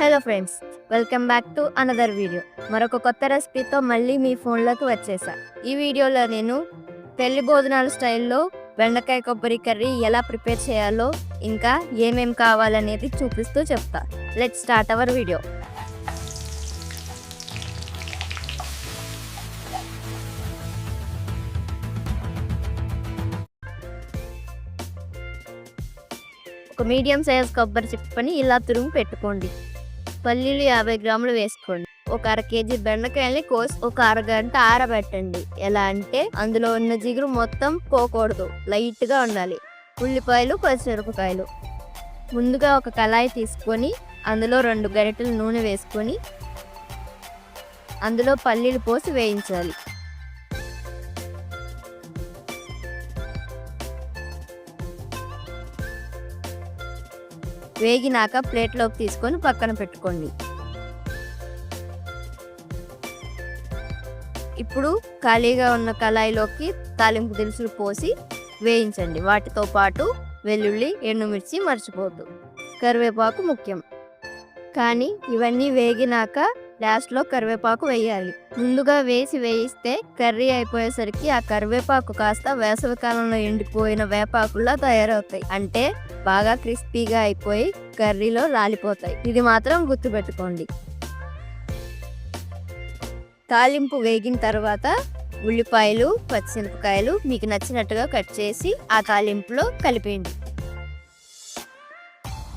Hello friends welcome back to another video మరొక కొత్త రెసిపీతో మళ్ళీ మీ ఫోన్లోకి వచ్చేసా. ఈ వీడియోలో నేను పెళ్ళి భోజనాల స్టైల్లో బెండకాయ కొబ్బరి కర్రీ ఎలా ప్రిపేర్ చేయాలో ఇంకా ఏమేం కావాలనేది చూపిస్తూ చెప్తా. లెట్ స్టార్ట్ అవర్ వీడియో ఒక మీడియం సైజ్ కొబ్బరి చిప్పని ఇలా తురుము పెట్టుకోండి. పల్లీలు యాభై గ్రాములు వేసుకోండి. ఒక అర కేజీ బెండకాయల్ని కోసి ఒక అరగంట ఆరబెట్టండి. ఎలా అంటే అందులో ఉన్న జిగురు మొత్తం పోకూడదు. లైట్గా ఉండాలి. ఉల్లిపాయలు పచ్చిమిరపకాయలు. ముందుగా ఒక కళాయి తీసుకొని అందులో రెండు గరిటెలు నూనె వేసుకొని అందులో పల్లీలు పోసి వేయించాలి. వేగినాక ప్లేట్లోకి తీసుకొని పక్కన పెట్టుకోండి. ఇప్పుడు ఖాళీగా ఉన్న కళాయిలోకి తాలింపు దినుసులు పోసి వేయించండి. వాటితో పాటు వెల్లుల్లి ఎండుమిర్చి మర్చిపోద్దు కరివేపాకు ముఖ్యం. కానీ ఇవన్నీ వేగినాక లాస్ట్లో కరివేపాకు వేయాలి. ముందుగా వేసి వేయిస్తే కర్రీ అయిపోయేసరికి ఆ కరివేపాకు కాస్త వేసవికాలంలో ఎండిపోయిన వేపాకుల్లా తయారవుతాయి. అంటే బాగా క్రిస్పీగా అయిపోయి కర్రీలో రాలిపోతాయి. ఇది మాత్రం గుర్తుపెట్టుకోండి. తాలింపు వేగిన తర్వాత ఉల్లిపాయలు పచ్చిమిరపకాయలు మీకు నచ్చినట్టుగా కట్ చేసి ఆ తాలింపులో కలిపేయండి.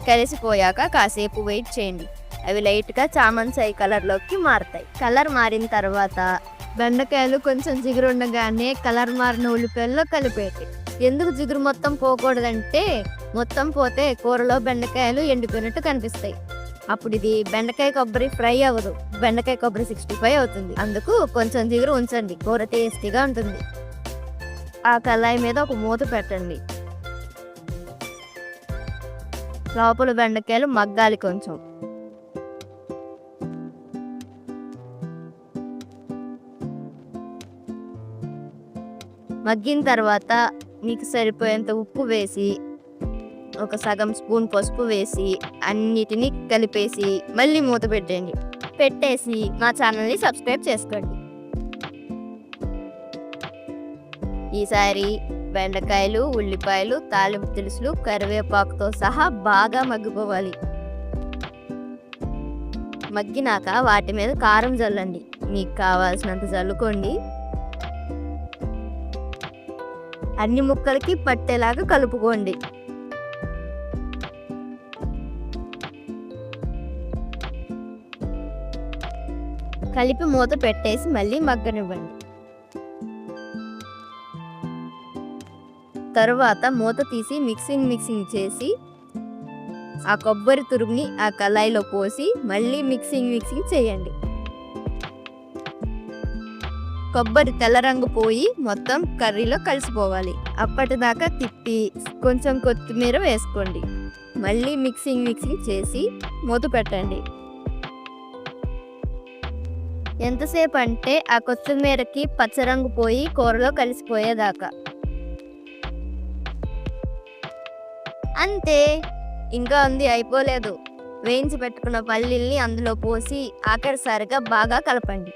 కలిసిపోయాక కాసేపు వెయిట్ చేయండి. అవి లైట్గా చామంచాయి కలర్లోకి మారుతాయి. కలర్ మారిన తర్వాత బెండకాయలు కొంచెం జిగురు ఉండగానే కలర్ మారిన ఉల్లిపాయల్లో కలిపేయండి. ఎందుకు జిగురు మొత్తం పోకూడదంటే మొత్తం పోతే కూరలో బెండకాయలు ఎండిపోయినట్టు కనిపిస్తాయి. అప్పుడు ఇది బెండకాయ కొబ్బరి ఫ్రై అవ్వదు. బెండకాయ కొబ్బరి సిక్స్టీ ఫైవ్ అవుతుంది. అందుకు కొంచెం జిగురు ఉంచండి. కూర టేస్టీగా ఉంటుంది. ఆ కళాయి మీద ఒక మూత పెట్టండి. లోపల బెండకాయలు మగ్గాలి కొంచెం. మగ్గిన తర్వాత మీకు సరిపోయేంత ఉప్పు వేసి ఒక సగం స్పూన్ పసుపు వేసి అన్నిటినీ కలిపేసి మళ్ళీ మూత పెట్టండి పెట్టేసి మా ఛానల్ని సబ్స్క్రైబ్ చేసుకోండి. ఈసారి బెండకాయలు ఉల్లిపాయలు తాలింపు దినుసులు కరివేపాకుతో సహా బాగా మగ్గిపోవాలి. మగ్గినాక వాటి మీద కారం జల్లండి. మీకు కావాల్సినంత జల్లుకోండి. అన్ని ముక్కలకి పట్టేలాగా కలుపుకోండి. కలిపి మూత పెట్టేసి మళ్ళీ మగ్గనివ్వండి. తరువాత మూత తీసి మిక్సింగ్ మిక్సింగ్ చేసి ఆ కొబ్బరి తురుముని ఆ కళాయిలో పోసి మళ్ళీ మిక్సింగ్ మిక్సింగ్ చేయండి. కొబ్బరి తెల్ల రంగు పోయి మొత్తం కర్రీలో కలిసిపోవాలి. అప్పటిదాకా తిప్పి కొంచెం కొత్తిమీర వేసుకోండి. మళ్ళీ మిక్సింగ్ మిక్సింగ్ చేసి మూత పెట్టండి. ఎంతసేపు అంటే ఆ కొత్తిమీరకి పచ్చరంగు పోయి కూరలో కలిసిపోయేదాకా. అంతే. ఇంకా ఉంది అయిపోలేదు. వేయించి పెట్టుకున్న పల్లీల్ని అందులో పోసి ఆఖరిసారిగా బాగా కలపండి.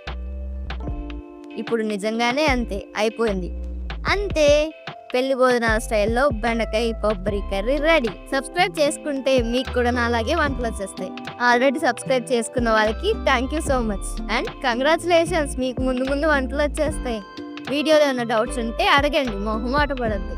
ఇప్పుడు నిజంగానే అంతే అయిపోయింది. అంతే పెళ్ళి భోజనాల స్టైల్లో బెండకాయ కొబ్బరి కర్రీ రెడీ. సబ్స్క్రైబ్ చేసుకుంటే మీకు కూడా నాలాగే వంటలు వచ్చేస్తాయి ఆల్రెడీ సబ్స్క్రైబ్ చేసుకున్న వాళ్ళకి thank you so much and congratulations మీకు ముందు ముందు వంటలు వచ్చేస్తాయి. వీడియోలో ఏమైనా డౌట్స్ ఉంటే అడగండి మొహమాట పడద్దు.